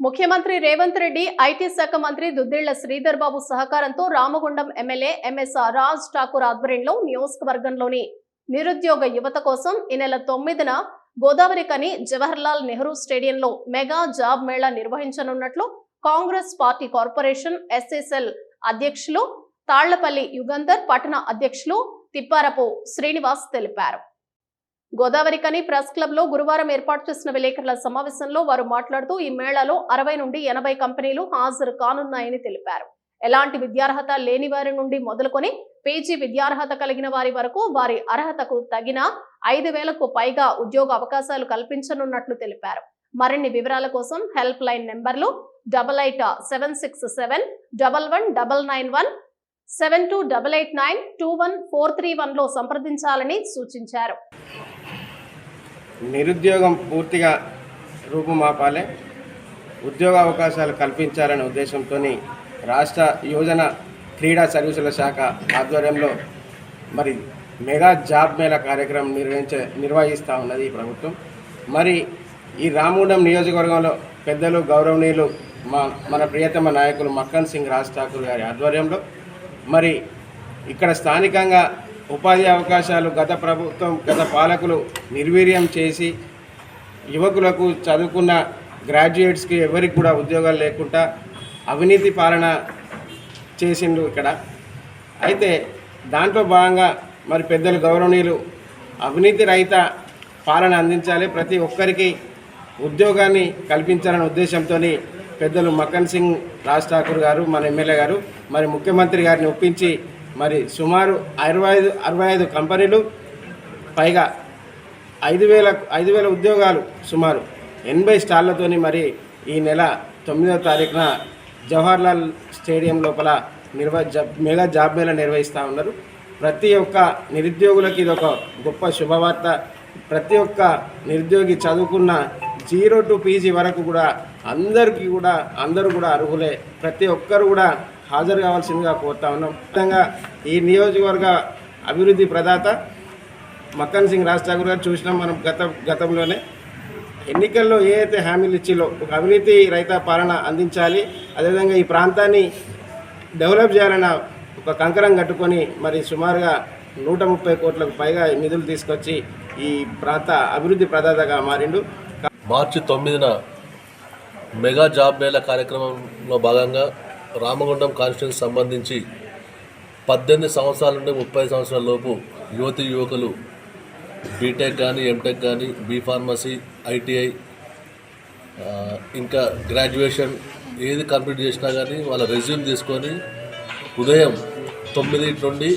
ముఖ్యమంత్రి రేవంత్ రెడ్డి ఐటీ శాఖ మంత్రి దుద్దిళ్ళ శ్రీధర్ బాబు సహకారంతో రామగుండం ఎమ్మెల్యే ఎంఎస్ఆర్ రాజ్ ఠాకూర్ ఆధ్వర్యంలో నియోజకవర్గంలోని నిరుద్యోగ యువత కోసం ఈ నెల తొమ్మిదిన గోదావరి కని జవహర్లాల్ నెహ్రూ స్టేడియంలో మెగా జాబ్ మేళా నిర్వహించనున్నట్లు కాంగ్రెస్ పార్టీ కార్పొరేషన్ ఎస్ఎస్ఎల్ అధ్యక్షులు తాళ్ళపల్లి యుగంధర్ పట్టణ అధ్యక్షులు తిప్పారపు శ్రీనివాస్ తెలిపారు. గోదావరి కని ప్రెస్ క్లబ్లో గురువారం ఏర్పాటు చేసిన విలేకరుల సమావేశంలో వారు మాట్లాడుతూ ఈ మేళాలో అరవై నుండి ఎనభై కంపెనీలు హాజరు కానున్నాయని తెలిపారు. ఎలాంటి విద్యార్హత లేని వారి నుండి మొదలుకొని పీజీ విద్యార్హత కలిగిన వారి వరకు వారి అర్హతకు తగిన ఐదు వేలకు పైగా ఉద్యోగ అవకాశాలు కల్పించనున్నట్లు తెలిపారు. మరిన్ని వివరాల కోసం హెల్ప్ లైన్ నెంబర్లు double eight seven six seven double one double nine one seven two double eight nine two one four three వన్లో సంప్రదించాలని సూచించారు. నిరుద్యోగం పూర్తిగా రూపుమాపాలే. ఉద్యోగ అవకాశాలు కల్పించాలనే ఉద్దేశంతో రాష్ట్ర యువజన క్రీడా సర్వీసుల శాఖ ఆధ్వర్యంలో మరి మెగా జాబ్ మేళా కార్యక్రమం నిర్వహించే నిర్వహిస్తూ ఉన్నది ఈ ప్రభుత్వం. మరి ఈ రామగుండం నియోజకవర్గంలో పెద్దలు గౌరవనీయులు మా మన ప్రియతమ నాయకులు మక్కన్ సింగ్ రాజ్ ఠాకూర్ గారి ఆధ్వర్యంలో మరి ఇక్కడ స్థానికంగా ఉపాధి అవకాశాలు గత ప్రభుత్వం గత పాలకులు నిర్వీర్యం చేసి యువకులకు చదువుకున్న గ్రాడ్యుయేట్స్కి ఎవరికి కూడా ఉద్యోగాలు లేకుండా అవినీతి పాలన చేసిండు ఇక్కడ. అయితే దాంట్లో భాగంగా మరి పెద్దలు గౌరవనీయులు అవినీతి రహిత పాలన అందించాలి. ప్రతి ఒక్కరికి ఉద్యోగాన్ని కల్పించాలనే ఉద్దేశంతో పెద్దలు మక్కన్ సింగ్ రాజ్ ఠాకూర్ గారు మన ఎమ్మెల్యే గారు మరి ముఖ్యమంత్రి గారిని ఒప్పించి మరి సుమారు అరవై ఐదు అరవై ఐదు కంపెనీలు పైగా ఐదు వేల ఐదు వేల ఉద్యోగాలు సుమారు ఎనభై స్టాళ్ళతోని మరి ఈ నెల తొమ్మిదవ తారీఖున జవహర్లాల్ స్టేడియం లోపల నిర్వ మెగా జాబ్ మేళ నిర్వహిస్తూ ఉన్నారు. ప్రతి ఒక్క నిరుద్యోగులకి ఇది ఒక గొప్ప శుభవార్త. ప్రతి ఒక్క నిరుద్యోగి చదువుకున్న జీరో టు పీజీ వరకు కూడా అందరికీ కూడా అందరూ కూడా అర్హులే. ప్రతి ఒక్కరు కూడా హాజరు కావాల్సిందిగా కోరుతా ఉన్నాం. ముఖ్యంగా ఈ నియోజకవర్గ అభివృద్ధి ప్రదాత మక్కన్ సింగ్ రాజ్ ఠాకూర్ గారు చూసినాం మనం గత గతంలోనే. ఎన్నికల్లో ఏ అయితే హామీలు ఇచ్చిలో ఒక అవినీతి రైత పాలన అందించాలి అదేవిధంగా ఈ ప్రాంతాన్ని డెవలప్ చేయాలన్న ఒక కంకరం కట్టుకొని మరి సుమారుగా నూట ముప్పై కోట్లకు పైగా నిధులు తీసుకొచ్చి ఈ ప్రాంత అభివృద్ధి ప్రదాతగా మారిండు. మార్చి తొమ్మిదిన మెగా జాబ్ మేళ కార్యక్రమంలో భాగంగా రామగుండం కాన్స్టిట్యూన్సీ సంబంధించి పద్దెనిమిది సంవత్సరాల నుండి ముప్పై సంవత్సరాల లోపు యువతి యువకులు బీటెక్ కానీ ఎంటెక్ కానీ బీ ఫార్మసీ ఐటీఐ ఇంకా గ్రాడ్యుయేషన్ ఏది కంప్లీట్ చేసినా కానీ వాళ్ళ రెజ్యూమ్ తీసుకొని ఉదయం తొమ్మిది నుండి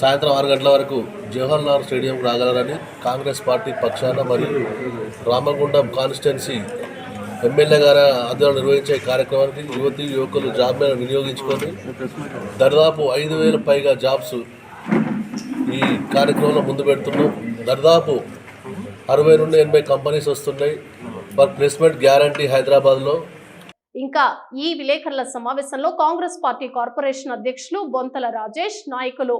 సాయంత్రం ఆరు గంటల వరకు జవహర్లాల్ స్టేడియం రాగలరని కాంగ్రెస్ పార్టీ పక్షాన మరియు రామగుండం కాన్స్టిట్యున్సీ ఎమ్మెల్యే గారి ఆధ్వర్యంలో నిర్వహించే కార్యక్రమానికి యువతి యువకులు జాబ్ మీద వినియోగించుకొని దరిదాపు ఐదు వేల పైగా జాబ్స్ ఈ కార్యక్రమంలో ముందు పెడుతున్నాం. దరిదాపు అరవై నుండి ఎనభై కంపెనీస్ వస్తున్నాయి. ఫర్ ప్లేస్మెంట్ గ్యారంటీ హైదరాబాద్లో. ఇంకా ఈ విలేకరుల సమావేశంలో కాంగ్రెస్ పార్టీ కార్పొరేషన్ అధ్యక్షులు బొంతల రాజేష్ నాయకులు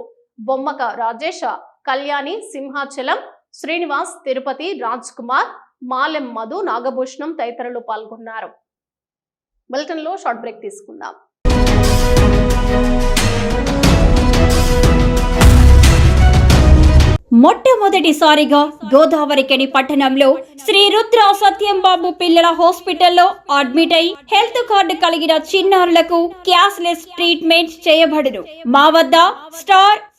బొమ్మక రాజేష్ కళ్యాణి సింహాచలం శ్రీనివాస్ తిరుపతి రాజ్ కుమార్ మాలెం మధు నాగభూషణం తదితరులు పాల్గొన్నారు. బులెటిన్లో షార్ట్ బ్రేక్ తీసుకుందాం. మొట్టమొదటిసారిగా గోదావరికని పట్టణంలో శ్రీ రుద్ర సత్యంబాబు పిల్లల హాస్పిటల్లో అడ్మిట్ అయి హెల్త్ కార్డు కలిగిన చిన్నారులకు క్యాష్ లెస్ ట్రీట్మెంట్ చేయబడును. మా వద్ద star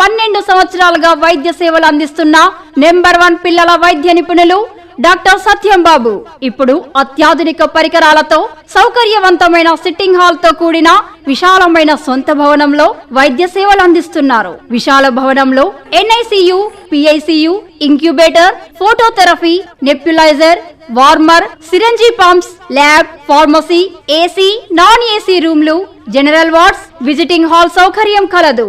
పన్నెండు సంవత్సరాలుగా వైద్య సేవలు అందిస్తున్న నెంబర్ వన్ పిల్లల వైద్య నిపుణులు డాక్టర్ సత్యం బాబు. ఇప్పుడు అత్యాధునిక పరికరాలతో సౌకర్యవంతమైన సిట్టింగ్ హాల్తో కూడిన విశాలమైన సొంత భవనంలో వైద్య సేవలు అందిస్తున్నారు. విశాల భవనంలో NICU PICU incubator phototherapy nebuliser warmer syringe pumps lab pharmacy AC non AC రూమ్లు జనరల్ వార్డ్స్ విజిటింగ్ హాల్ సౌకర్యం కలదు.